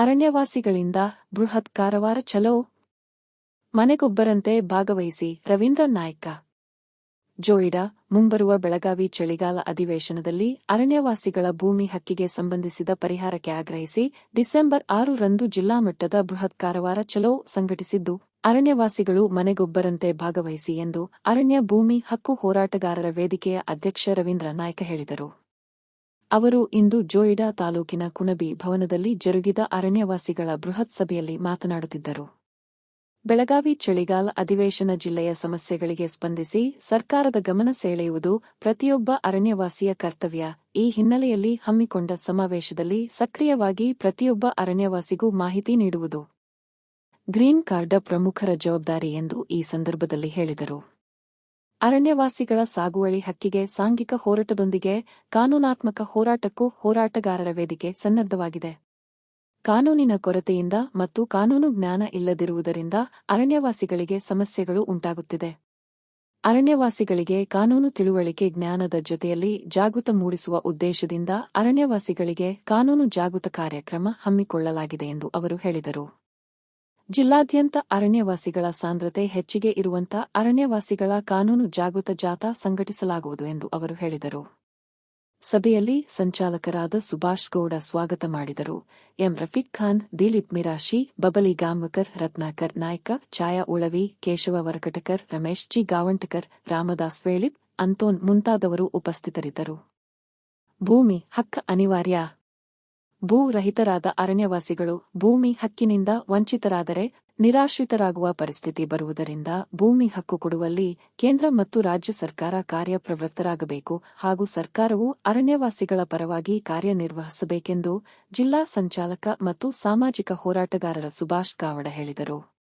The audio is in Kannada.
ಅರಣ್ಯವಾಸಿಗಳಿಂದ ಬೃಹತ್ ಕಾರವಾರ ಚಲೋ. ಮನೆಗೊಬ್ಬರಂತೆ ಭಾಗವಹಿಸಿ ರವೀಂದ್ರ ನಾಯ್ಕ. ಜೋಯಿಡಾ, ಮುಂಬರುವ ಬೆಳಗಾವಿ ಚಳಿಗಾಲ ಅಧಿವೇಶನದಲ್ಲಿ ಅರಣ್ಯವಾಸಿಗಳ ಭೂಮಿ ಹಕ್ಕಿಗೆ ಸಂಬಂಧಿಸಿದ ಪರಿಹಾರಕ್ಕೆ ಆಗ್ರಹಿಸಿ ಡಿಸೆಂಬರ್ ಆರು ರಂದು ಜಿಲ್ಲಾ ಮಟ್ಟದ ಬೃಹತ್ ಕಾರವಾರ ಚಲೋ ಸಂಘಟಿಸಿದ್ದು, ಅರಣ್ಯವಾಸಿಗಳು ಮನೆಗೊಬ್ಬರಂತೆ ಭಾಗವಹಿಸಿ ಎಂದು ಅರಣ್ಯ ಭೂಮಿ ಹಕ್ಕು ಹೋರಾಟಗಾರರ ವೇದಿಕೆಯ ಅಧ್ಯಕ್ಷ ರವೀಂದ್ರ ನಾಯ್ಕ ಹೇಳಿದರು. ಅವರು ಇಂದು ಜೋಯಿಡಾ ತಾಲೂಕಿನ ಕುಣಬಿ ಭವನದಲ್ಲಿ ಜರುಗಿದ ಅರಣ್ಯವಾಸಿಗಳ ಬೃಹತ್ ಸಭೆಯಲ್ಲಿ ಮಾತನಾಡುತ್ತಿದ್ದರು. ಬೆಳಗಾವಿ ಚಳಿಗಾಲ ಅಧಿವೇಶನ ಜಿಲ್ಲೆಯ ಸಮಸ್ಯೆಗಳಿಗೆ ಸ್ಪಂದಿಸಿ ಸರ್ಕಾರದ ಗಮನ ಸೆಳೆಯುವುದು ಪ್ರತಿಯೊಬ್ಬ ಅರಣ್ಯವಾಸಿಯ ಕರ್ತವ್ಯ. ಈ ಹಿನ್ನೆಲೆಯಲ್ಲಿ ಹಮ್ಮಿಕೊಂಡ ಸಮಾವೇಶದಲ್ಲಿ ಸಕ್ರಿಯವಾಗಿ ಪ್ರತಿಯೊಬ್ಬ ಅರಣ್ಯವಾಸಿಗೂ ಮಾಹಿತಿ ನೀಡುವುದು. ಗ್ರೀನ್ ಕಾರ್ಡ್ ಪ್ರಮುಖರ ಜವಾಬ್ದಾರಿ ಎಂದು ಈ ಸಂದರ್ಭದಲ್ಲಿ ಹೇಳಿದರು. ಅರಣ್ಯವಾಸಿಗಳ ಸಾಗುವಳಿ ಹಕ್ಕಿಗೆ ಸಾಂಘಿಕ ಹೋರಾಟದೊಂದಿಗೆ ಕಾನೂನಾತ್ಮಕ ಹೋರಾಟಕ್ಕೂ ಹೋರಾಟಗಾರರ ವೇದಿಕೆ ಸನ್ನದ್ಧವಾಗಿದೆ. ಕಾನೂನಿನ ಕೊರತೆಯಿಂದ ಮತ್ತು ಕಾನೂನು ಜ್ಞಾನ ಇಲ್ಲದಿರುವುದರಿಂದ ಅರಣ್ಯವಾಸಿಗಳಿಗೆ ಸಮಸ್ಯೆಗಳು ಉಂಟಾಗುತ್ತಿದೆ. ಅರಣ್ಯವಾಸಿಗಳಿಗೆ ಕಾನೂನು ತಿಳುವಳಿಕೆ ಜ್ಞಾನದ ಜೊತೆಯಲ್ಲಿ ಜಾಗೃತ ಮೂಡಿಸುವ ಉದ್ದೇಶದಿಂದ ಅರಣ್ಯವಾಸಿಗಳಿಗೆ ಕಾನೂನು ಜಾಗೃತ ಕಾರ್ಯಕ್ರಮ ಹಮ್ಮಿಕೊಳ್ಳಲಾಗಿದೆ ಎಂದು ಅವರು ಹೇಳಿದರು. ಜಿಲ್ಲಾದ್ಯಂತ ಅರಣ್ಯವಾಸಿಗಳ ಸಾಂದ್ರತೆ ಹೆಚ್ಚಿಗೆ ಇರುವಂತ ಅರಣ್ಯವಾಸಿಗಳ ಕಾನೂನು ಜಾಗೃತ ಜಾಥಾ ಸಂಘಟಿಸಲಾಗುವುದು ಎಂದು ಅವರು ಹೇಳಿದರು. ಸಭೆಯಲ್ಲಿ ಸಂಚಾಲಕರಾದ ಸುಭಾಷ್ ಗೌಡ ಸ್ವಾಗತ ಮಾಡಿದರು. ಎಂ ರಫೀಕ್ ಖಾನ್, ದಿಲೀಪ್ ಮಿರಾಶಿ, ಬಬಲಿ ಗಾಮಕರ್ ರತ್ನಾಕರ್ ನಾಯ್ಕ, ಛಾಯಾ ಉಳವಿ, ಕೇಶವ ವರಕಟಕರ್, ರಮೇಶ್ ಜಿ ಗಾವಂಟಕರ್, ರಾಮದಾಸ್ ವೇಳಿಪ್ ಅಂತೋನ್ ಮುಂತಾದವರು ಉಪಸ್ಥಿತರಿದ್ದರು. ಭೂಮಿ ಹಕ್ಕ ಅನಿವಾರ್ಯ. ಭೂ ರಹಿತರಾದ ಅರಣ್ಯವಾಸಿಗಳು ಭೂಮಿ ಹಕ್ಕಿನಿಂದ ವಂಚಿತರಾದರೆ ನಿರಾಶ್ರಿತರಾಗುವ ಪರಿಸ್ಥಿತಿ ಬರುವುದರಿಂದ ಭೂಮಿ ಹಕ್ಕು ಕೊಡುವಲ್ಲಿ ಕೇಂದ್ರ ಮತ್ತು ರಾಜ್ಯ ಸರ್ಕಾರ ಕಾರ್ಯಪ್ರವೃತ್ತರಾಗಬೇಕು ಹಾಗೂ ಸರ್ಕಾರವು ಅರಣ್ಯವಾಸಿಗಳ ಪರವಾಗಿ ಕಾರ್ಯನಿರ್ವಹಿಸಬೇಕೆಂದು ಜಿಲ್ಲಾ ಸಂಚಾಲಕ ಮತ್ತು ಸಾಮಾಜಿಕ ಹೋರಾಟಗಾರರ ಸುಭಾಷ್ ಕಾವಡ ಹೇಳಿದರು.